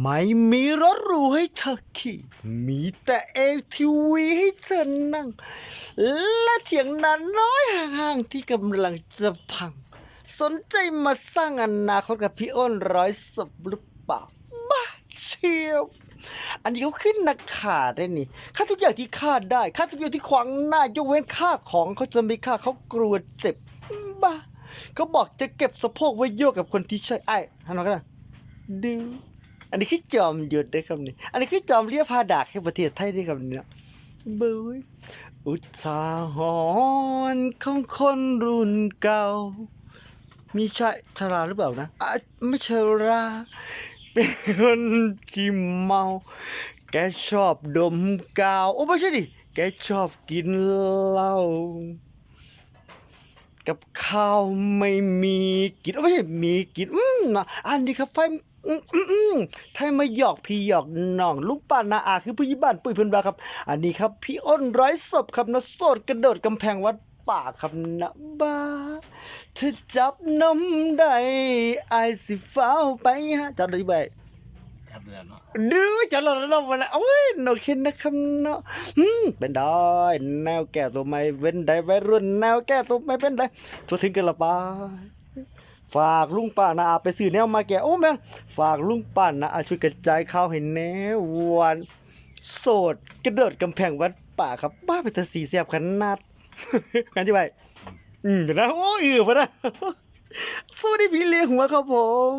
ไม่มีรถหรูให้เธอขี่มีแต่เอทีวีให้เธอนั่ง และเถียงนาน้อยห่างๆที่กำลังจะพัง สนใจมาสร้างอนาคตกับพี่อ้นร้อยศพหรือเปล่าบ้าเชียวอันนี้เขาขึ้นนักขาได้นี่ ค่าทุกอย่างที่ค่าได้ ค่าทุกอย่างที่ขวางหน้ายกเว้นค่าของเขาจะไม่ค่าเขากลัวเจ็บบ้าเขาบอกจะเก็บสะโพกไว้โยกกับคนที่ใช่ไอ้ทำไมกันนะดู อันนี้คือจอมหยุดได้คำนี้อันนี้คือจอมเรียกพาดากให้ประเทศไทยได้คำนี้นะบุยอุทาหรณ์ของคนรุ่นเก่า มีชายชราหรือเปล่านะอะไม่ชรา เป็นคนขี้เมา แกชอบดมกาว โอ้ไม่ใช่ดิ แกชอบกินเหล้ากับข้าวไม่มีกินโอ้ไม่ใช่มีกินอืมนะอันนี้ครับไฟ อืมอืมอืมไทยมาหยอกพี่หยอกน้องลุงป้านาอาคือผู้ยิบ้านปุ้ยเพื่อนบาครับ อันนี้ครับ พี่อ้นร้อยศพครับนะโสดกระโดดกำแพงวัดป่าครับนะบ้าเธอจับนมได้ไอายสิฟ้าวไปฮะจับได้ไหมครับแล้วเนาะดูจะหล่นลงมาแล้วโอ้ยนกเห็นนะครับเนาะอืมเป็นได้แนวแก่ตัวไม่เป็นได้วัยรุ่นแนวแก่ตัวไม่เป็นได้ทั่วถึงกันละปา ฝากลุงป้านาอาไปซื้อแนวมาแก่โอ้แม่งฝากลุงป้านาอาช่วยกระจายข่าวให้แน่วันโสดกระเดดกำแพงวัดป่าครับ บ้าไปแต่สีเสียบขนาดกันที่ไปอืมเดี๋ยวนะโอ้ยอือพะนะสวัสดีพี่เลี้ยงหัวครับผม